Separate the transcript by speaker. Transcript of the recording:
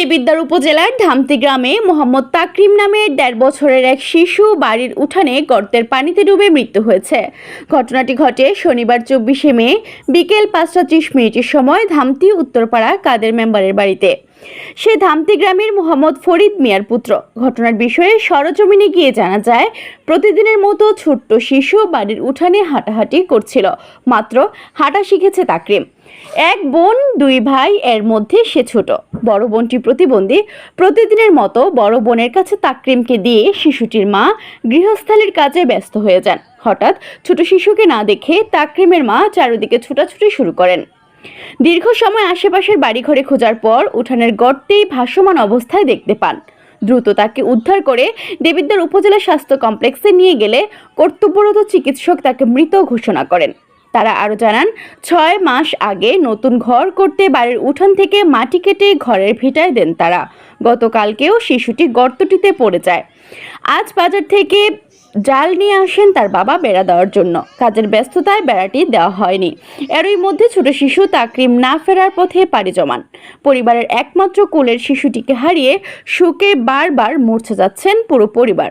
Speaker 1: দেবিদ্বার উপজেলার ধামতি গ্রামে মোহাম্মদ তাকরিম নামের দেড় বছরের এক শিশু বাড়ির উঠানে গর্তের পানিতে ডুবে মৃত্যু হয়েছে। ঘটনাটি ঘটে শনিবার চব্বিশে মে, বিকেল পাঁচটা ত্রিশ মিনিটের সময় ধামতি, উত্তরপাড়া কাদের মেম্বারের বাড়িতে। সে ধামতি গ্রামের মোহাম্মদ ফরিদ মিয়ার পুত্র। ঘটনার বিষয়ে সরজমিনে গিয়ে জানা যায়, প্রতিদিনের মতো ছোট্ট শিশু বাড়ির উঠানে হাঁটাহাঁটি করছিল। মাত্র হাঁটা শিখেছে তাকরিম। এক বোন, দুই ভাই, এর মধ্যে সে ছোট। বড় বোনটি প্রতিবন্ধী। প্রতিদিনের মতো বড় বোনের কাছে তাকরিমকে দিয়ে শিশুটির মা গৃহস্থালির কাজে ব্যস্ত হয়ে যান। হঠাৎ ছোট শিশুকে না দেখে তাকরিমের মা চারিদিকে ছুটাছুটি শুরু করেন। দীর্ঘ সময় আশেপাশের বাড়িঘরে খোঁজার পর উঠানের গর্তেই ভাসমান অবস্থায় দেখতে পান। দ্রুত তাকে উদ্ধার করে দেবিদ্বার উপজেলা স্বাস্থ্য কমপ্লেক্সে নিয়ে গেলে কর্তব্যরত চিকিৎসক তাকে মৃত ঘোষণা করেন। তারা আরও জানান, ছয় মাস আগে নতুন ঘর করতে বাড়ির উঠান থেকে মাটি কেটে ঘরের ভিটায় দেন তারা। গতকালকেও শিশুটি গর্তটিতে পড়ে যায়। আজ বাজার থেকে জাল নিয়ে আসেন তার বাবা বেড়া দেওয়ার জন্য। কাজের ব্যস্ততায় বেড়াটি দেওয়া হয়নি। এরই মধ্যে ছোট শিশু তাকরিম না ফেরার পথে পাড়ি জমান। পরিবারের একমাত্র কোলের শিশুটিকে হারিয়ে শোকে বারবার মূর্ছা যাচ্ছেন পুরো পরিবার।